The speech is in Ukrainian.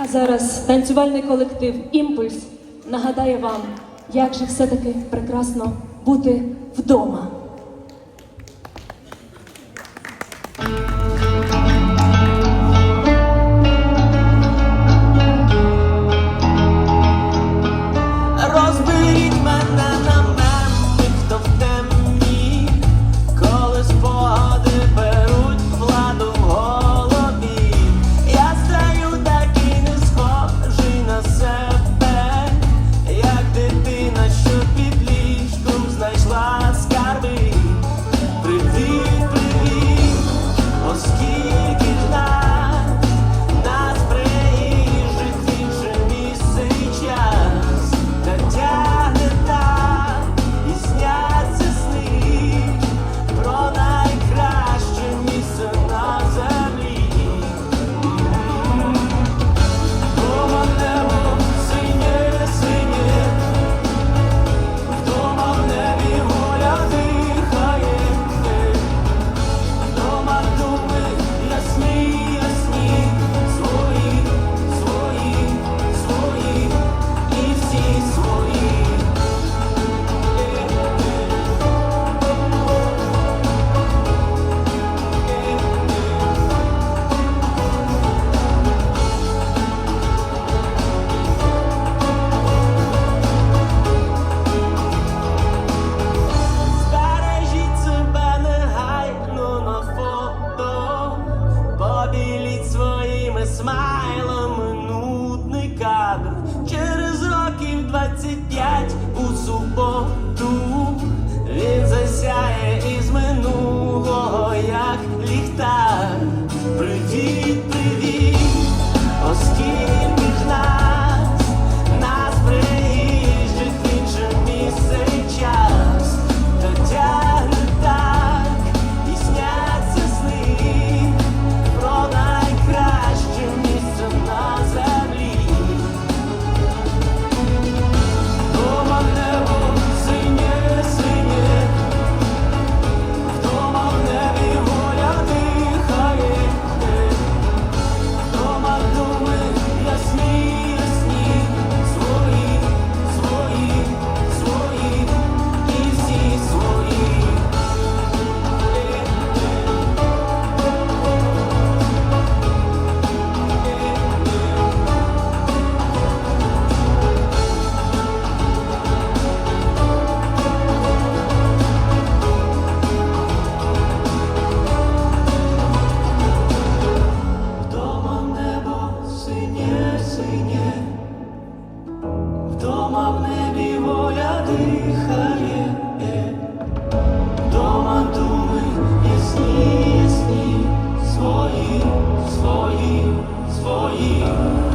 А зараз танцювальний колектив Імпульс нагадає вам, як же все-таки прекрасно бути вдома. смайлом нудный кадр. своїм, своїм.